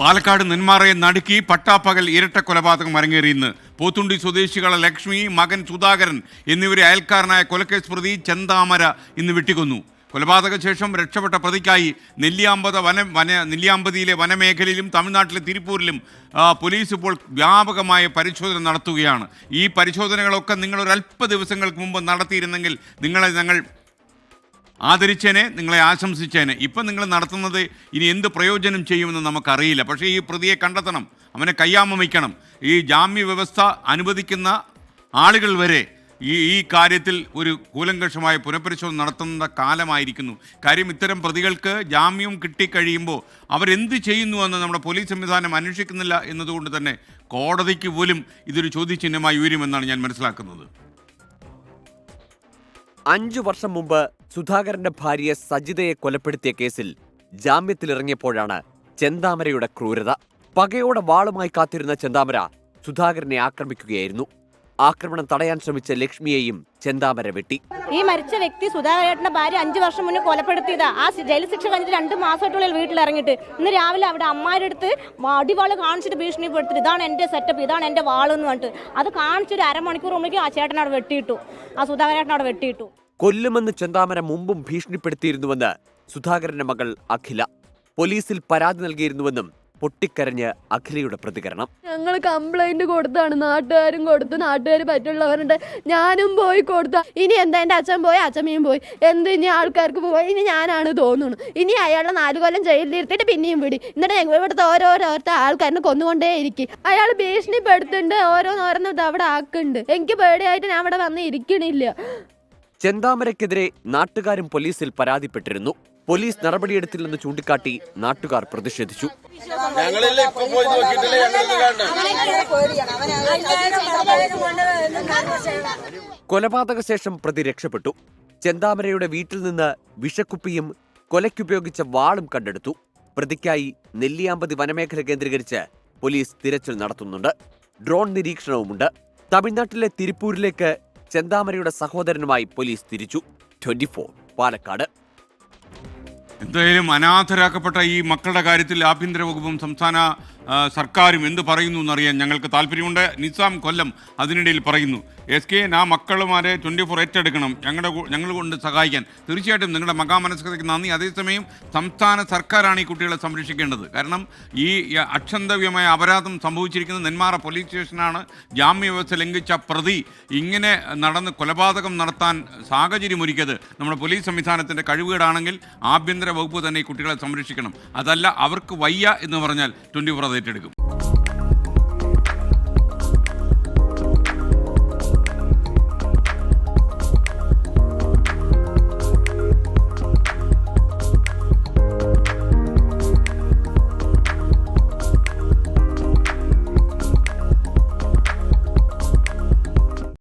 പാലക്കാട് നെന്മാറയെ നടുക്കി പട്ടാപ്പകൽ ഇരട്ട കൊലപാതകം അരങ്ങേറി ഇന്ന്. പോത്തുണ്ടി സ്വദേശികളെ ലക്ഷ്മി മകൻ സുധാകരൻ എന്നിവരെ അയൽക്കാരനായ കൊലക്കേസ് പ്രതി ചെന്താമര ഇന്ന് വെട്ടിക്കൊന്നു. കൊലപാതക ശേഷം രക്ഷപ്പെട്ട പ്രതിക്കായി നെല്ലിയാമ്പത വന വന നെല്ലിയാമ്പതിയിലെ വനമേഖലയിലും തമിഴ്നാട്ടിലെ തിരുപ്പൂരിലും പോലീസ് ഇപ്പോൾ വ്യാപകമായ പരിശോധന നടത്തുകയാണ്. ഈ പരിശോധനകളൊക്കെ അല്പ ദിവസങ്ങൾക്ക് മുമ്പ് നടത്തിയിരുന്നെങ്കിൽ നിങ്ങളെ ഞങ്ങൾ ആദരിച്ചേനെ നിങ്ങളെ ആശംസിച്ചേനെ. ഇപ്പം നിങ്ങൾ നടത്തുന്നത് ഇനി എന്ത് പ്രയോജനം ചെയ്യുമെന്ന് നമുക്കറിയില്ല. പക്ഷേ ഈ പ്രതിയെ കണ്ടെത്തണം. അവനെ കയ്യാമം വയ്ക്കണം. ഈ ജാമ്യ വ്യവസ്ഥ അനുവദിക്കുന്ന ആളുകൾ വരെ ഈ ഈ കാര്യത്തിൽ ഒരു കൂലങ്കഷമായ പുനഃപരിശോധന നടത്തുന്ന കാലമായിരിക്കുന്നു. കാര്യം ഇത്തരം പ്രതികൾക്ക് ജാമ്യം കിട്ടിക്കഴിയുമ്പോൾ അവരെന്ത് ചെയ്യുന്നു എന്ന് നമ്മുടെ പോലീസ് സംവിധാനം അന്വേഷിക്കുന്നില്ല എന്നതുകൊണ്ട് തന്നെ കോടതിക്ക് പോലും ഇതൊരു ചോദ്യചിഹ്നമായി ഉയരുമെന്നാണ് ഞാൻ മനസ്സിലാക്കുന്നത്. അഞ്ചു വർഷം മുമ്പ് സുധാകരന്റെ ഭാര്യ സജിതയെ കൊലപ്പെടുത്തിയ കേസിൽ ജാമ്യത്തിലിറങ്ങിയപ്പോഴാണ് ചെന്താമരയുടെ ക്രൂരത. പകയോടെ വാളുമായി കാത്തിരുന്ന ചെന്താമര സുധാകരനെ ആക്രമിക്കുകയായിരുന്നു. ആക്രമണം തടയാൻ ശ്രമിച്ച ലക്ഷ്മിയെയും ചെന്താമര വെട്ടി. ഈ മരിച്ച വ്യക്തി സുധാകരേട്ടന്റെ ഭാര്യ അഞ്ചു വർഷം മുന്നേ കൊലപ്പെടുത്തിയതാ. ആ ജയിൽ ശിക്ഷ കഴിഞ്ഞിട്ട് രണ്ട് വീട്ടിൽ ഇറങ്ങിയിട്ട് ഇന്ന് രാവിലെ അവിടെ അമ്മാരുടെ അടുത്ത് അടിവാൾ കാണിച്ചിട്ട് ഭീഷണിപ്പെടുത്തിട്ട് ഇതാണ് എന്റെ സെറ്റപ്പ് ഇതാണ് എന്റെ വാൾ എന്ന് പറഞ്ഞിട്ട് അത് കാണിച്ചൊരു അരമണിക്കൂർ മുമ്പേക്കും ആ ചേട്ടൻ അവിടെ വെട്ടിയിട്ടു. ആ സുധാകരേട്ടൻ അവിടെ വെട്ടിയിട്ടു. കൊല്ലുമെന്ന് ചെന്താമര മുമ്പും ഭീഷണിപ്പെടുത്തിയിരുന്നുവെന്ന് സുധാകരന്റെ മകൾ അഖില. പോലീസിൽ പരാതി നൽകിയിരുന്നുവെന്നും പൊട്ടിക്കരഞ്ഞ് അഖിലയുടെ പ്രതികരണം. ഞങ്ങൾ കംപ്ലൈന്റ് കൊടുത്താണ്. നാട്ടുകാരും കൊടുത്തു. നാട്ടുകാർ പറ്റുള്ളവരുണ്ട്. ഞാനും പോയി കൊടുത്ത. ഇനി എന്താ? എന്റെ അച്ഛൻ പോയി അച്ഛമ്മയും പോയി. എന്ത് ഇനി ആൾക്കാർക്ക് പോയി? ഇനി ഞാനാണ് തോന്നുന്നു. ഇനി അയാളെ നാല് കൊല്ലം ജയിലിലിരുത്തിട്ട് പിന്നെയും വിടി. എന്നിട്ട് ഇവിടുത്തെ ഓരോരോരുത്ത ആൾക്കാരെ കൊന്നുകൊണ്ടേ ഇരിക്കും. അയാൾ ഭീഷണിപ്പെടുത്തുന്നുണ്ട്. ഓരോന്നോരോന്നിട്ട് അവിടെ ആക്കുന്നുണ്ട്. എനിക്ക് പേടിയായിട്ട് ഞാൻ അവിടെ വന്ന് ഇരിക്കണില്ല. ചെന്താമരയ്ക്കെതിരെ നാട്ടുകാരും പോലീസിൽ പരാതിപ്പെട്ടിരുന്നു. പോലീസ് നടപടിയെടുത്തില്ലെന്ന് ചൂണ്ടിക്കാട്ടി നാട്ടുകാർ പ്രതിഷേധിച്ചു. കൊലപാതക ശേഷം പ്രതി രക്ഷപ്പെട്ടു. ചെന്താമരയുടെ വീട്ടിൽ നിന്ന് വിഷക്കുപ്പിയും കൊലയ്ക്കുപയോഗിച്ച വാളും കണ്ടെടുത്തു. പ്രതിക്കായി നെല്ലിയാമ്പതി വനമേഖല കേന്ദ്രീകരിച്ച് പോലീസ് തിരച്ചിൽ നടത്തുന്നുണ്ട്. ഡ്രോൺ നിരീക്ഷണവുമുണ്ട്. തമിഴ്നാട്ടിലെ തിരുപ്പൂരിലേക്ക് ചെന്താമരയുടെ സഹോദരനുമായി പോലീസ് തിരിച്ചു. Twenty four Palakkad. എന്തായാലും അനാഥരാക്കപ്പെട്ട ഈ മക്കളുടെ കാര്യത്തിൽ ആഭ്യന്തര വകുപ്പും സംസ്ഥാന സർക്കാരും എന്ത് പറയുന്നു എന്നറിയാൻ ഞങ്ങൾക്ക് താല്പര്യമുണ്ട്. നിസാം കൊല്ലം അതിനിടയിൽ പറയുന്നു എസ് കെ ആ മക്കളുമാരെ ട്വന്റി ഫോർ ഏറ്റെടുക്കണം. ഞങ്ങളുടെ ഞങ്ങൾ കൊണ്ട് സഹായിക്കാൻ. തീർച്ചയായിട്ടും നിങ്ങളുടെ മകാമനസ്കതയ്ക്ക് നന്ദി. അതേസമയം സംസ്ഥാന സർക്കാരാണ് ഈ കുട്ടികളെ സംരക്ഷിക്കേണ്ടത്. കാരണം ഈ അക്ഷന്തവ്യമായ അപരാധം സംഭവിച്ചിരിക്കുന്നത് നെന്മാറ പോലീസ് സ്റ്റേഷനാണ് ജാമ്യ വ്യവസ്ഥ ലംഘിച്ച പ്രതി ഇങ്ങനെ നടന്ന് കൊലപാതകം നടത്താൻ സാഹചര്യമൊരുക്കിയത് നമ്മുടെ പോലീസ് സംവിധാനത്തിന്റെ കഴിവുകേടാണെങ്കിൽ ആഭ്യന്തര വകുപ്പ് തന്നെ ഈ കുട്ടികളെ സംരക്ഷിക്കണം. അതല്ല അവർക്ക് വയ്യ എന്ന് പറഞ്ഞാൽ ട്വന്റി ഫോർ ഏറ്റെടുക്കും.